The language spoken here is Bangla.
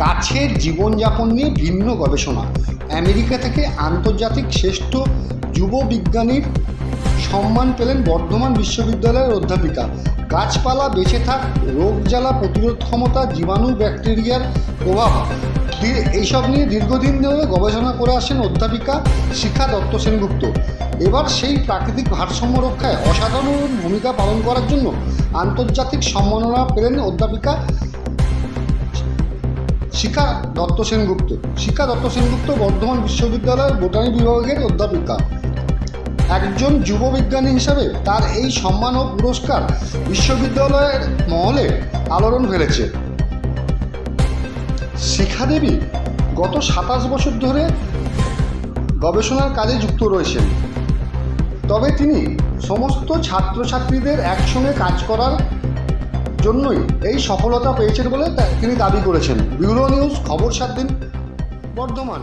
গাছের জীবনযাপন নিয়ে ভিন্ন গবেষণা। আমেরিকা থেকে আন্তর্জাতিক শ্রেষ্ঠ যুব বিজ্ঞানীর সম্মান পেলেন বর্ধমান বিশ্ববিদ্যালয়ের অধ্যাপিকা। গাছপালা বেঁচে থাক, রোগ জ্বালা প্রতিরোধ ক্ষমতা জীবাণু ব্যাকটেরিয়ার প্রভাব। এইসব নিয়ে দীর্ঘদিন ধরে গবেষণা করে আসেন অধ্যাপিকা শিক্ষা দত্ত সেনগুপ্ত। এবার সেই প্রাকৃতিক ভারসাম্য রক্ষায় অসাধারণ ভূমিকা পালন করার জন্য আন্তর্জাতিক সম্মাননা পেলেন অধ্যাপিকা শিখা দত্ত সেনগুপ্ত। শিখা দত্ত সেনগুপ্ত বর্ধমান বিশ্ববিদ্যালয়ের বোটানি বিভাগের অধ্যাপিকা। একজন যুব বিজ্ঞানী হিসাবে তার এই সম্মান ও পুরস্কার বিশ্ববিদ্যালয়ের মহলে আলোড়ন ফেলেছে। শিখা দেবী গত সাতাশ বছর ধরে গবেষণার কাজে যুক্ত রয়েছেন। তবে তিনি সমস্ত ছাত্রছাত্রীদের একসঙ্গে কাজ করার জন্যই এই সফলতা পেয়েছেন বলে তিনি দাবি করেছেন। ব্যুরো নিউজ খবর সাত দিন বর্ধমান।